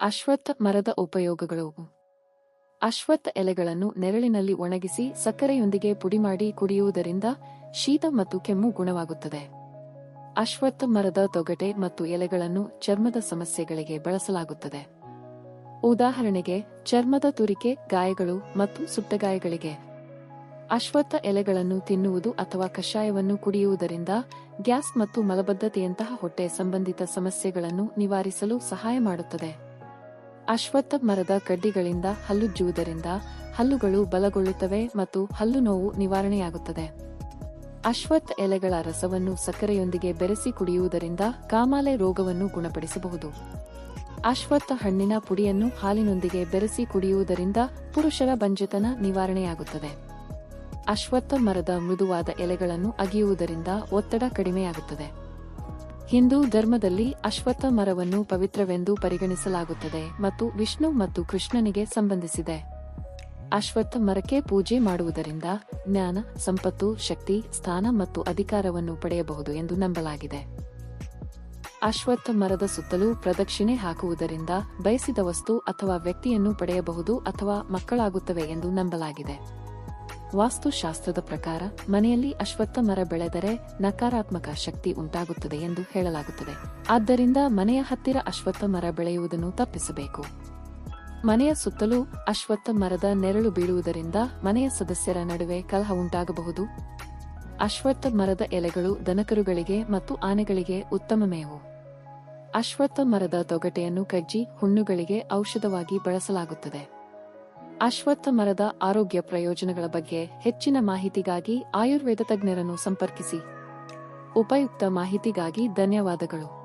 ಅಶ್ವತ್ಥ ಮರದ ಉಪಯೋಗಗಳು ಅಶ್ವತ್ಥ ಎಲೆಗಳನ್ನು ನೆರಳಿನಲ್ಲಿ ಒಣಗಿಸಿ ಸಕ್ಕರೆಯೊಂದಿಗೆ ಪುಡಿ ಮಾಡಿ ಕುಡಿಯುವುದರಿಂದ ಶೀತ ಮತ್ತು ಕೆಮ್ಮು ಗುಣವಾಗುತ್ತದೆ. ಅಶ್ವತ್ಥ ಮರದ ತೊಗಟೆ ಮತ್ತು ಎಲೆಗಳನ್ನು ಚರ್ಮದ ಸಮಸ್ಯೆಗಳಿಗೆ ಬಳಸಲಾಗುತ್ತದೆ. ಉದಾಹರಣೆಗೆ, ಚರ್ಮದ ತುರಿಕೆ ಗಾಯಗಳು ಮತ್ತು ಸುಟ್ಟಗಾಯಗಳಿಗೆ ಅಶ್ವತ್ಥ ಎಲೆಗಳನ್ನು ತಿನ್ನುವುದು ಅಥವಾ ಕಷಾಯವನ್ನು ಕುಡಿಯುವುದರಿಂದ ಗ್ಯಾಸ್ ಮತ್ತು ಮಲಬದ್ಧತೆಯಂತಹ ಹೊಟ್ಟೆ ಸಂಬಂಧಿತ ಸಮಸ್ಯೆಗಳನ್ನು ನಿವಾರಿಸಲು ಸಹಾಯ ಮಾಡುತ್ತದೆ. ಅಶ್ವತ್ಥ ಮರದ ಕಡ್ಡಿಗಳಿಂದ ಹಲ್ಲುಜ್ಜುವುದರಿಂದ ಹಲ್ಲುಗಳು ಬಲಗೊಳ್ಳುತ್ತವೆ ಮತ್ತು ಹಲ್ಲು ನೋವು ನಿವಾರಣೆಯಾಗುತ್ತದೆ. ಅಶ್ವತ್ಥ ಎಲೆಗಳ ರಸವನ್ನು ಸಕ್ಕರೆಯೊಂದಿಗೆ ಬೆರೆಸಿ ಕುಡಿಯುವುದರಿಂದ ಕಾಮಾಲೆ ರೋಗವನ್ನು ಗುಣಪಡಿಸಬಹುದು. ಅಶ್ವತ್ಥ ಹಣ್ಣಿನ ಪುಡಿಯನ್ನು ಹಾಲಿನೊಂದಿಗೆ ಬೆರೆಸಿ ಕುಡಿಯುವುದರಿಂದ ಪುರುಷರ ಬಂಜತನ ನಿವಾರಣೆಯಾಗುತ್ತದೆ. ಅಶ್ವತ್ಥ ಮರದ ಮೃದುವಾದ ಎಲೆಗಳನ್ನು ಅಗಿಯುವುದರಿಂದ ಒತ್ತಡ ಕಡಿಮೆಯಾಗುತ್ತದೆ. ಹಿಂದೂ ಧರ್ಮದಲ್ಲಿ ಅಶ್ವತ್ಥ ಮರವನ್ನು ಪವಿತ್ರವೆಂದು ಪರಿಗಣಿಸಲಾಗುತ್ತದೆ ಮತ್ತು ವಿಷ್ಣು ಮತ್ತು ಕೃಷ್ಣನಿಗೆ ಸಂಬಂಧಿಸಿದೆ. ಅಶ್ವತ್ಥ ಮರಕ್ಕೆ ಪೂಜೆ ಮಾಡುವುದರಿಂದ ಜ್ಞಾನ, ಸಂಪತ್ತು, ಶಕ್ತಿ, ಸ್ಥಾನ ಮತ್ತು ಅಧಿಕಾರವನ್ನು ಪಡೆಯಬಹುದು ಎಂದು ನಂಬಲಾಗಿದೆ. ಅಶ್ವತ್ಥ ಮರದ ಸುತ್ತಲೂ ಪ್ರದಕ್ಷಿಣೆ ಹಾಕುವುದರಿಂದ ಬಯಸಿದ ವಸ್ತು ಅಥವಾ ವ್ಯಕ್ತಿಯನ್ನು ಪಡೆಯಬಹುದು ಅಥವಾ ಮಕ್ಕಳಾಗುತ್ತವೆ ಎಂದು ನಂಬಲಾಗಿದೆ. ವಾಸ್ತುಶಾಸ್ತ್ರದ ಪ್ರಕಾರ, ಮನೆಯಲ್ಲಿ ಅಶ್ವತ್ಥ ಮರ ಬೆಳೆದರೆ ನಕಾರಾತ್ಮಕ ಶಕ್ತಿ ಉಂಟಾಗುತ್ತದೆ ಎಂದು ಹೇಳಲಾಗುತ್ತದೆ. ಆದ್ದರಿಂದ ಮನೆಯ ಹತ್ತಿರ ಅಶ್ವತ್ಥ ಮರ ಬೆಳೆಯುವುದನ್ನು ತಪ್ಪಿಸಬೇಕು. ಮನೆಯ ಸುತ್ತಲೂ ಅಶ್ವತ್ಥ ಮರದ ನೆರಳು ಬೀಳುವುದರಿಂದ ಮನೆಯ ಸದಸ್ಯರ ನಡುವೆ ಕಲಹ ಉಂಟಾಗಬಹುದು. ಅಶ್ವತ್ಥ ಮರದ ಎಲೆಗಳು ದನಕರುಗಳಿಗೆ ಮತ್ತು ಆನೆಗಳಿಗೆ ಉತ್ತಮ ಮೇವು. ಅಶ್ವತ್ಥ ಮರದ ತೊಗಟೆಯನ್ನು ಕಜ್ಜಿ ಹುಣ್ಣುಗಳಿಗೆ ಔಷಧವಾಗಿ ಬಳಸಲಾಗುತ್ತದೆ. ಅಶ್ವತ್ಥ ಮರದ ಆರೋಗ್ಯ ಪ್ರಯೋಜನಗಳ ಬಗ್ಗೆ ಹೆಚ್ಚಿನ ಮಾಹಿತಿಗಾಗಿ ಆಯುರ್ವೇದ ತಜ್ಞರನ್ನು ಸಂಪರ್ಕಿಸಿ. ಉಪಯುಕ್ತ ಮಾಹಿತಿಗಾಗಿ ಧನ್ಯವಾದಗಳು.